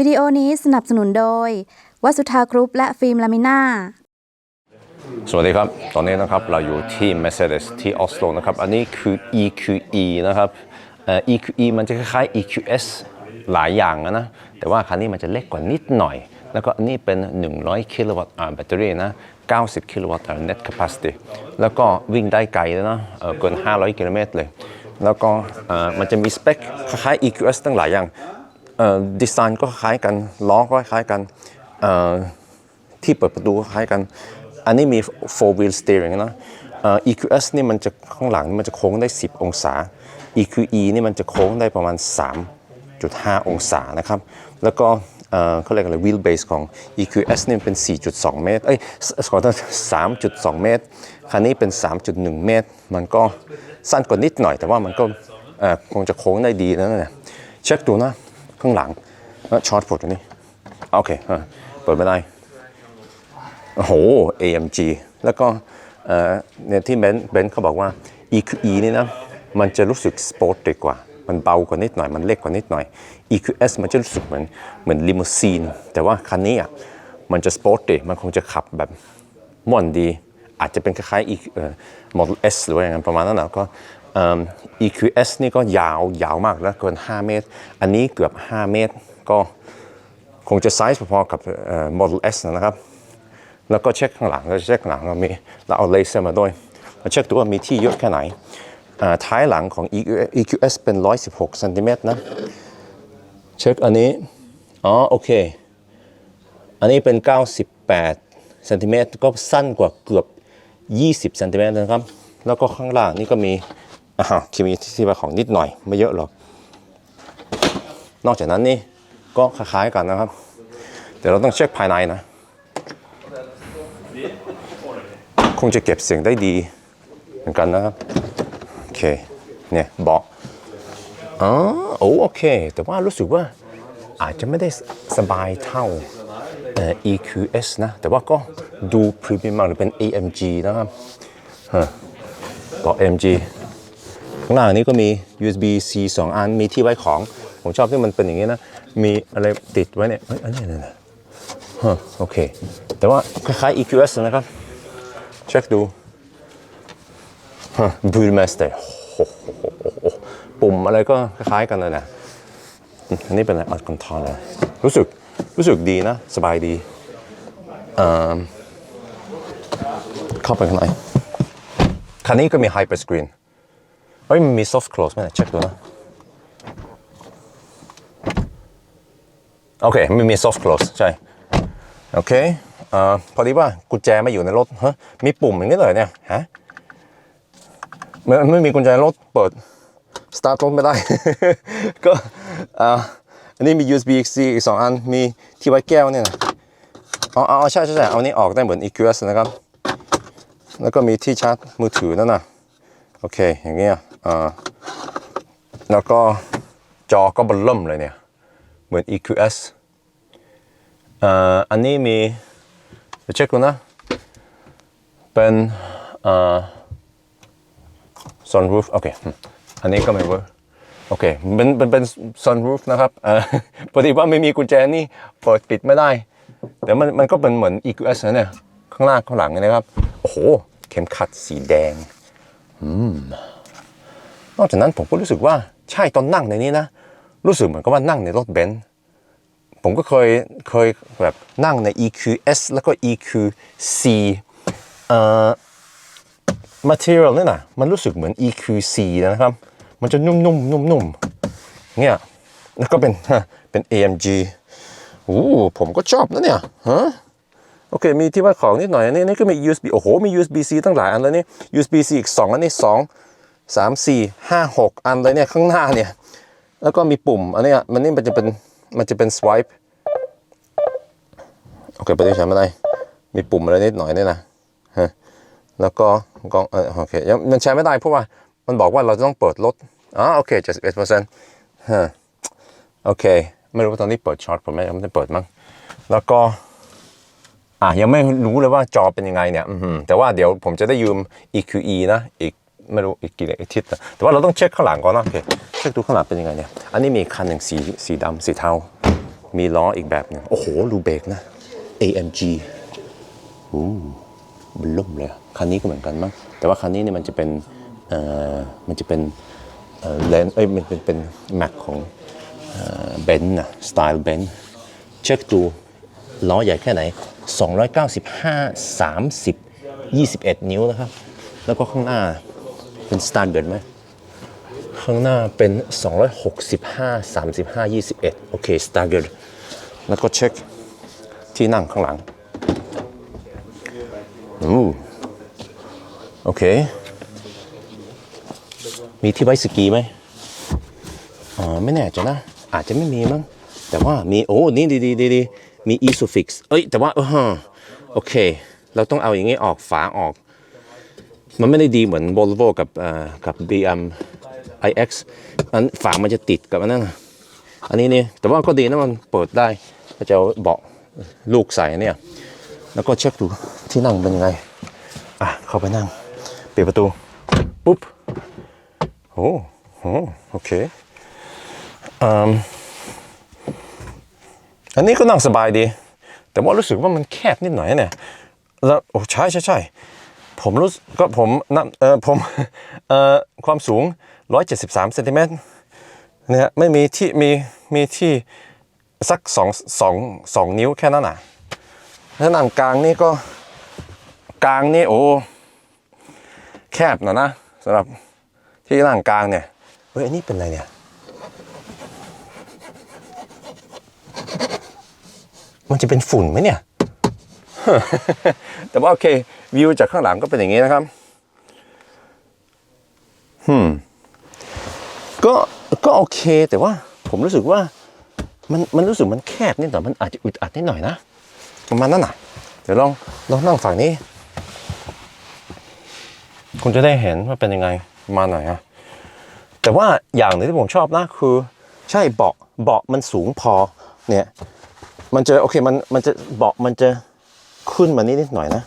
วิดีโอนี้สนับสนุนโดย วัสุธากรุ๊ปและฟิล์มลามิน่า สวัสดีครับ ตอนนี้นะครับเราอยู่ที่ Mercedes ที่ออสโลนะครับ อันนี้คือ EQE นะครับเอ่อ EQE มันจะคล้ายๆ EQS หลายอย่างนะ แต่ว่าคันนี้มันจะเล็กกว่านิดหน่อย แล้วก็อันนี้เป็น 100 กิโลวัตต์แบตเตอรี่นะ 90 กิโลวัตต์ net capacity แล้วก็วิ่งได้ไกลเลยนะเอ่อเกิน 500 กิโลเมตรเลย แล้วก็เอ่อมันจะมีสเปคคล้ายๆ EQS ตั้งหลายอย่าง ดีไซน์ก็คล้ายกันล้อก็คล้ายกันที่เปิดประตูคล้ายกัน อันนี้มี four wheel steering นะ EQS นี่มันจะข้างหลังมันจะโค้งได้ 10 องศา EQE นี่มันจะโค้งได้ประมาณ 3.5 องศานะครับ แล้วก็เขาเรียกอะไร wheel base ของ EQS นี่เป็น 4.2 เมตร เอ้ยขอโทษ3.2 เมตร คันนี้เป็น 3.1 เมตร มันก็สั้นกว่านิดหน่อย แต่ว่ามันก็คงจะโค้งได้ดีนะเนี่ยเช็คดูนะ ข้างหลังชอตพอตอยู่นี่โอเคเปิดไม่ได้โอ้โห AMG แล้วก็เนี่ยที่เบนซ์เบนซ์เขาบอกว่า EQE นี่นะมันจะรู้สึกสปอร์ตดีกว่า มันเบากว่านิดหน่อย มันเล็กกว่านิดหน่อย EQS มันจะรู้สึกเหมือนเหมือนลิมูซีน แต่ว่าคันนี้อะมันจะสปอร์ตดีมันคงจะขับแบบม่วนดี อาจจะเป็นคล้ายๆ E เอ่อ Model S หรือว่าอย่างนั้นประมาณนั้นนะก็ EQS นี่ก็ยาวยาวมากแล้วเกิน 5 เมตร อันนี้เกือบ 5 เมตร ก็คงจะไซส์พอๆกับ Model S นะครับ แล้วก็เช็คข้างหลังเราเช็คข้างหลังเรามีเราเอาเลเซอร์มาด้วยเราเช็คดูว่ามีที่เยอะแค่ไหนท้ายหลังของ EQS เป็น 116เซนติเมตรนะ เช็คอันนี้ อ๋อ โอเค อันนี้เป็น 98เซนติเมตรก็สั้นกว่าเกือบ 20เซนติเมตรนะครับ แล้วก็ข้างล่างนี่ก็มี อ่าคีมีที่ว่าของนิดหน่อยไม่เยอะหรอก นอกจากนั้นนี่ก็คล้ายๆกันนะครับ แต่เราต้องเช็คภายในนะ คงจะเก็บเสียงได้ดี เหมือนกันนะครับ โอเค เนี่ยเบอกอ๋อโอโอเค แต่ว่ารู้สึกว่าอาจจะไม่ได้สบายเท่าเอ่อ EQS นะ แต่ว่าก็ดูพรีเมียมมากหรือเป็น AMG นะครับ ฮะเบอก AMG ข้างล่างนี้ก็มี USB C 2 อัน มีที่ไว้ของ ผมชอบที่มันเป็นอย่างนี้นะ มีอะไรติดไว้เนี่ยเฮ้ยอันนี้เนี่ยฮะโอเค แต่ว่าคล้ายๆ EQS นะครับ เช็คดูฮะบูลมาสเตอร์ปุ่มอะไรก็คล้ายๆกันเลยนะ อันนี้เป็นอะไรอัดคอนโทรลเลยรู้สึก รู้สึกดีนะ สบายดีเข้าไปข้างในคันนี้ก็มีไฮเปอร์สกรีน เฮ้ยมันมี soft close ไหมเนี่ยเช็คดูนะโอเคม่มี soft close ใช่ โอเคอ่อพอดีว่ากุญแจไม่อยู่ในรถฮะมีปุ่มอย่างนี้เลยเนี่ยฮะไม่ไม่มีกุญแจรถเปิดสตาร์ทรถไม่ได้ ก็อ่ออันนี้มี USB C อีกสองอันมีที่ไว้แก้วเนี่ยนะอ๋ออ๋อใช่ใช่ใช่เอาอันนี้ออกได้เหมือน EQS นะครับ แล้วก็มีที่ชาร์จมือถือนั่นน่ะโอเค อย่างเงี้ย แล้วก็จอก็เบนเริ่มเลยเนี่ย เหมือน EQS อันนี้มีเดี๋ยวเช็คดูนะ เป็นเอ่อ sunroof โอเค อันนี้ก็ไม่เวิร์กโอเคเป็นเป็นเป็น sunroof นะครับพอดีว่าไม่มีกุญแจนี่เปิดปิดไม่ได้ แต่มันมันก็เป็นเหมือน EQS นะเนี่ย ข้างหน้าข้างหลังนะครับ โอ้โห เข็มขัดสีแดง นอกจากนั้นผมก็รู้สึกว่าใช่ตอนนั่งในนี้นะ รู้สึกเหมือนกับว่านั่งในรถเบนซ์ผมก็เคยเคยแบบนั่งใน EQS แล้วก็ EQC เอ่อ material นี่นะมันรู้สึกเหมือน EQC นะครับ มันจะนุ่มๆนุ่มๆเนี่ยแล้วก็เป็นเป็น AMG โอ้ผมก็ชอบนะเนี่ยฮะโอเค มีที่ว่าของนิดหน่อยอันนี้นี่ก็มี USB โอ้โห มี USB C ตั้งหลายอันเลยนี่ USB C อีก 2 อันนี้2 3 4 5 6อันเลยเนี่ยข้างหน้าเนี่ย แล้วก็มีปุ่ม อันนี้มันนี่มันจะเป็นมันจะเป็น swipe โอเคไปได้ใช้ไม่ได้มีปุ่มอะไรนิดหน่อยเนี่ยนะฮะแล้วก็กล้องโอเคยังมันใช้ไม่ได้เพราะว่ามันบอกว่าเราจะต้องเปิดรถอ๋อโอเค71เอ็ดเปอร์เซ็นต์ฮะโอเค ไม่รู้ว่าตอนนี้เปิดช็อตผมไม่ยังไม่ได้เปิดมั้งแล้วก็อะยังไม่รู้เลยว่าจอเป็นยังไงเนี่ยแต่ว่าเดี๋ยวผมจะได้ยืม EQE นะอีก ไม่รู้อีกกี่อาทิตย์นะแต่ว่าเราต้องเช็คข้างหลังก่อนนะโอเคเช็คดูข้างหลังเป็นยังไงเนี่ยอันนี้มีคันหนึ่งสีสีดำสีเทา มีล้ออีกแบบหนึงโอ้โหรูเบรกนะ AMG อู้มันล่มเลยอะคันนี้ก็เหมือนกันมั้งแต่ว่าคันนี้เนี่ยมันจะเป็นเอ่อมันจะเป็นเอ่อเลนเอ้ยมันเป็นเป็นแม็กของเบนซ์นะสไตล์เบนซ์เช็คดูล้อใหญ่แค่ไหน 295 30 21 นิ้วนะครับ แล้วก็ข้างหน้า เป็นสแตนดาร์ดไหมข้างหน้าเป็น 265 35 21 โอเค staggered แล้วก็เช็คที่นั่งข้างหลังอืมโอเค มีที่ไว้สกีไหมอ๋อไม่แน่ใจนะ อาจจะไม่มีมั้งแต่ว่ามี โอ้ นี่ดีดีดีดีมี isofix เอ้ย แต่ว่าเออโอเค เราต้องเอาอย่างงี้ออกฝาออก มันไม่ได้ดีเหมือน Volvo กับกับ BM iX อันฝามันจะติดกับอันนั้นอันนี้นี่แต่ว่าก็ดีนะมันเปิดได้ก็จะเบาะลูกใส่เนี่ย แล้วก็เช็คดูที่นั่งเป็นยังไง อะ เข้าไปนั่งปิดประตู ปุ๊บ โอ้โหโอเคอืมอันนี้ก็นั่งสบายดี แต่ว่ารู้สึกว่ามันแคบนิดหน่อยเนี่ยแล้วโอ้ใช่ใช่ใช่ ผมรู้ก็ผมนับเออผมเอ่อความสูง 173เซนติเมตรเนี่ยไม่มีที่มีมีที่สักสองสองสองนิ้วแค่นั้นน่ะแล้วหนังกลางนี่ก็กลางนี่โอ้แคบหนะนะสำหรับที่หนังกลางเนี่ยเฮ้ยอันนี้เป็นอะไรเนี่ยมันจะเป็นฝุ่นไหมเนี่ย แต่ว่าโอเค วิวจากข้างหลังก็เป็นอย่างนี้นะครับฮึมก็ก็โอเคแต่ว่าผมรู้สึกว่ามันมันรู้สึกมันแคบนิดหน่อยมันอาจจะอึดอัดนิดหน่อยนะประมาณนั้นน่ะ เดี๋ยวลองลองนั่งฝั่งนี้ คุณจะได้เห็นว่าเป็นยังไงมาหน่อยฮะแต่ว่าอย่างหนึ่งที่ผมชอบนะคือ ใช่เบาะเบาะมันสูงพอเนี่ย มันจะโอเคมันมันจะเบาะมันจะขึ้นมานิดนิดหน่อยนะ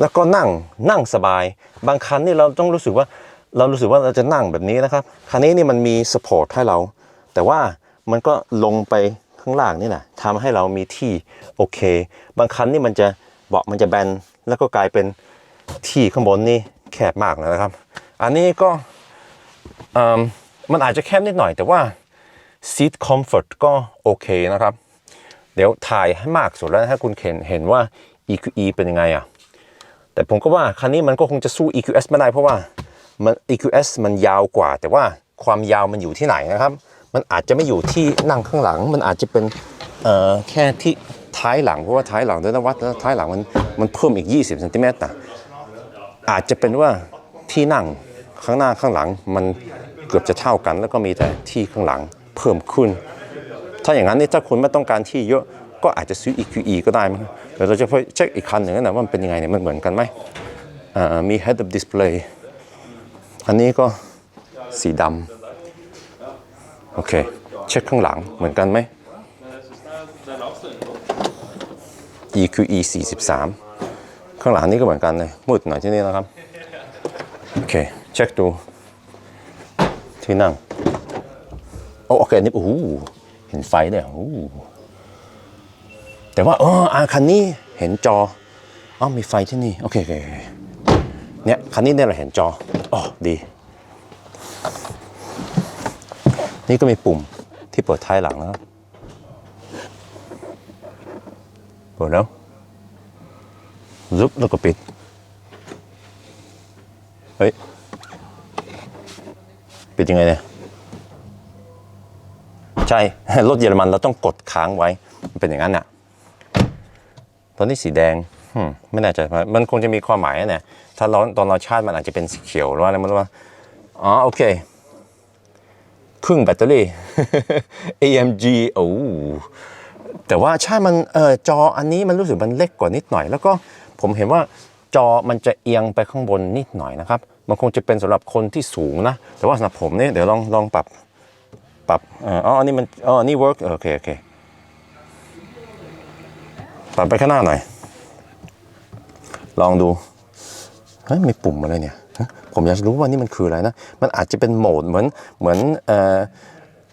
แล้วก็นั่งนั่งสบาย บางคันนี่เราต้องรู้สึกว่าเรารู้สึกว่าเราจะนั่งแบบนี้นะครับ คันนี้นี่มันมีสปอร์ตให้เรา แต่ว่ามันก็ลงไปข้างล่างนี่แหละทำให้เรามีที่โอเค บางคันนี่มันจะเบาะมันจะแบนแล้วก็กลายเป็นที่ข้างบนนี่แคบมากนะครับ อันนี้ก็มันอาจจะแคบนิดหน่อย แต่ว่า seat comfort ก็โอเคนะครับ เดี๋ยวถ่ายให้มากสุดแล้วให้คุณเห็นเห็นว่า EQE เป็นยังไงอะ แต่ผมก็ว่าคันนี้มันก็คงจะสู้ EQS ไม่ได้เพราะว่ามัน EQS มันยาวกว่า แต่ว่าความยาวมันอยู่ที่ไหนนะครับ มันอาจจะไม่อยู่ที่นั่งข้างหลัง มันอาจจะเป็นเอ่อแค่ที่ท้ายหลังเพราะว่าท้ายหลังเดินวัดท้ายหลังมันมันเพิ่มอีก 20เซนติเมตรนะอาจจะเป็นว่าที่นั่งข้างหน้าข้างหลังมันเกือบจะเท่ากัน แล้วก็มีแต่ที่ข้างหลังเพิ่มขึ้น ถ้าอย่างนั้นนี่ถ้าคุณไม่ต้องการที่เยอะ ก็อาจจะซื้อ EQE ก็ได้มั้งเดี๋ยวเราจะไปเช็คอีกคันหนึ่งนะว่ามันเป็นยังไงเนี่ยมันเหมือนกันไหมมี head up display อันนี้ก็สีดำโอเค เช็คข้างหลังเหมือนกันไหม EQE 43 ข้างหลังนี่ก็เหมือนกันเลยมืดหน่อยที่นี่นะครับโอเคเช็คดูที่นั่งโอเคนี่โอ้โหเห็นไฟด้วยโอ้ แต่ว่าเอออาคันนี้เห็นจออ๋อมีไฟที่นี่ โอเคโอเคเนี่ยคันนี้เนี่ยเราเห็นจออ๋อดี นี่ก็มีปุ่มที่เปิดท้ายหลังนะครับเปิดแล้วซุบแล้วก็ปิด เฮ้ย ปิดยังไงเนี่ย ใช่ รถเยอรมันเราต้องกดค้างไว้ มันเป็นอย่างนั้นน่ะ ตอนนี้สีแดงไม่น่ใจมันมันคงจะมีความหมายนะเนี่ยถ้าเราตอนเราชาร์จมันอาจจะเป็นสีเขียวหรือว่าอะไรม่รู้ว่าอ๋อโอเคครึ่งแบตเตอรี่ AMG โอ้แต่ว่าใช่มันเออจออันนี้มันรู้สึกมันเล็กกว่านิดหน่อย แล้วก็ผมเห็นว่าจอมันจะเอียงไปข้างบนนิดหน่อยนะครับ มันคงจะเป็นสำหรับคนที่สูงนะ แต่ว่าสำหรับผมเนี่ยเดี๋ยวลองลองปรับปรับอ๋ออันนี้มันอ๋ออันนี้ work โอเคโอเค ปรับไปข้างหน้าหน่อย ลองดูเฮ้ยมีปุ่มอะไรเนี่ยผมอยากรู้ว่านี่มันคืออะไรนะ มันอาจจะเป็นโหมดเหมือนเหมือนเอ่อ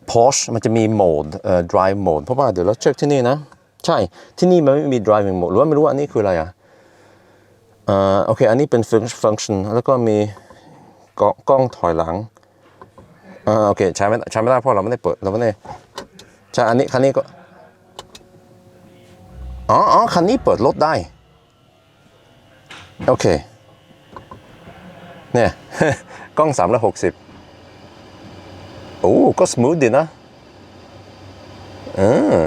Porsche มันจะมีโหมดเอ่อ drive mode เพราะว่าเดี๋ยวเราเช็คที่นี่นะ ใช่ที่นี่มันไม่มี driving mode หรือว่าไม่รู้ว่าอันนี้คืออะไรอะเอ่อโอเค อันนี้เป็น func- function แล้วก็มีกล้องกล้องถอยหลังอ่าโอเคใช้ไม่ใช้ไม่ได้เพราะเราไม่ได้เปิดเราไม่ได้ใช่อันนี้คันนี้ก็ อ๋ออ๋อคันนี้เปิดรถได้ โอเค เนี่ย กล้อง360โอ้ก็ส o t h ดีนะเออ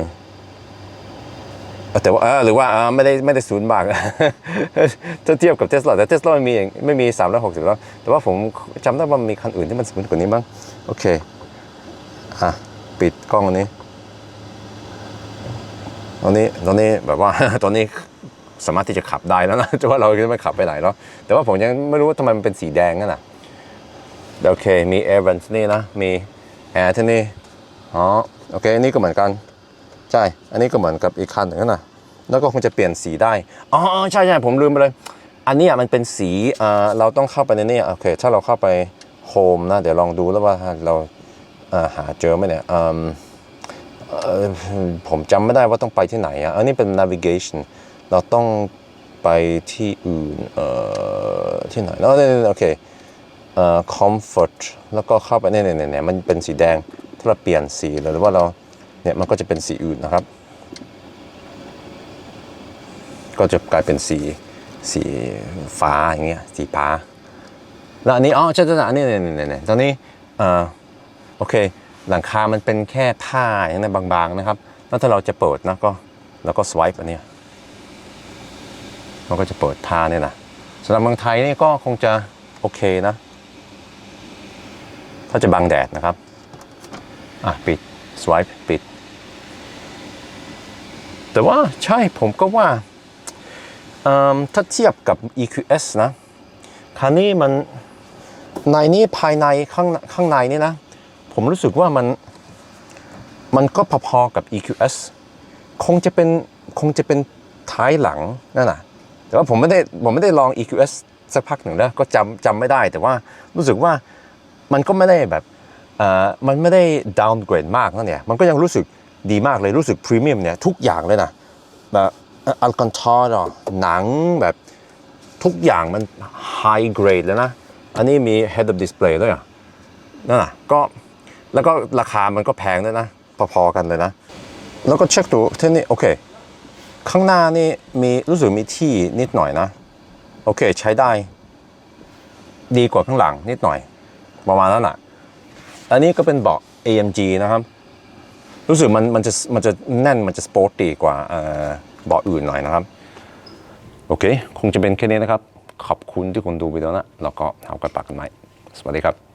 แต่ว่าหรือว่าไม่ได้ไม่ได้ศูนย์บาทถ้าเทียบกับเทสลาแต่เทสลาไม่มีเองไม่มี360แล้ว แต่ว่าผมจำได้ว่ามีคันอื่นที่มันศูนย์กว่านี้มั้งโอเค อะ ปิดกล้องนี้ ตอนนี้ตอนนี้แบบว่าตอนนี้สามารถที่จะขับได้แล้วนะแต่ว่าเราจะไม่ขับไปไหนแล้วแต่ว่าผมยังไม่รู้ว่าทำไมมันเป็นสีแดงนั่นนะโอเค มีแอร์เวนนี่นะ มีแอร์ที่นี่อ๋อโอเคอันนี้ก็เหมือนกัน ใช่ อันนี้ก็เหมือนกับอีกคันหนึ่งน่ะแล้วก็คงจะเปลี่ยนสีได้ อ๋อใช่ใช่ผมลืมไปเลย อันนี้มันเป็นสีเอ่อเราต้องเข้าไปในนี่โอเค ถ้าเราเข้าไปโฮมนะ เดี๋ยวลองดูแล้วว่าเราหาเจอไหมเนี่ย ผมจำไม่ได้ว่าต้องไปที่ไหนอะอันนี้เป็น navigation เราต้องไปที่อื่นเอ่อที่ไหนแล้วเนี่โอเคเอ่อ comfort แล้วก็เข้าไปเนี่ยเนี่ยมันเป็นสีแดง ถ้าเราเปลี่ยนสีหรือว่าเราเนี่ยมันก็จะเป็นสีอื่นนะครับ ก็จะกลายเป็นสีสีฟ้าอย่างเงี้ยสีฟ้าแล้วอันนี้อ๋อใช่ใช่อันนี้เนี่ยเนี่ยเนี่ยตอนนี้เอ่อโอเค หลังคามันเป็นแค่ผ้าอย่างนั้นบางๆนะครับ แล้วถ้าเราจะเปิดนะก็เราก็สว i p e อันนี้มันก็จะเปิดผ้าเนี่ยนะสำหรับเมืองไทยนี่ก็คงจะโอเคนะ ถ้าจะบังแดดนะครับ อะ ปิดสว i p e ปิด แต่ว่าใช่ผมก็ว่าเอิ่มถ้าเทียบกับ EQS นะคันนี้มันในนี้ภายในข้างข้างในนี่นะ ผมรู้สึกว่ามันมันก็พอๆกับ EQS คงจะเป็นคงจะเป็นท้ายหลังนั่นน่ะแต่ว่าผมไม่ได้ผมไม่ได้ลอง EQS สักพักหนึ่งแล้วก็จำจำไม่ได้ แต่ว่ารู้สึกว่ามันก็ไม่ได้แบบเอ่อมันไม่ได้ downgrade มากนั่นเนี่ยมันก็ยังรู้สึกดีมากเลยรู้สึกพรีเมียมเนี่ยทุกอย่างเลยนะแบบอัลคอนทอร์หนังแบบทุกอย่างมัน high grade เลยนะ อันนี้มี head up display ด้วยอะนั่นน่ะก็ แล้วก็ราคามันก็แพงด้วยนะ พอๆกันเลยนะ แล้วก็เช็คดูที่นี่โอเค ข้างหน้านี่มีรู้สึกมีที่นิดหน่อยนะ โอเคใช้ได้ ดีกว่าข้างหลังนิดหน่อย ประมาณนั้นอะ อันนี้ก็เป็นเบาะ AMG นะครับ รู้สึกมันมันจะมันจะแน่นมันจะสปอร์ตดีกว่าเอ่อเบาะอื่นหน่อยนะครับ โอเค คงจะเป็นแค่นี้นะครับ ขอบคุณที่คุณดูวิดีโอนะ แล้วก็เอากระปากกันไหมสวัสดีครับ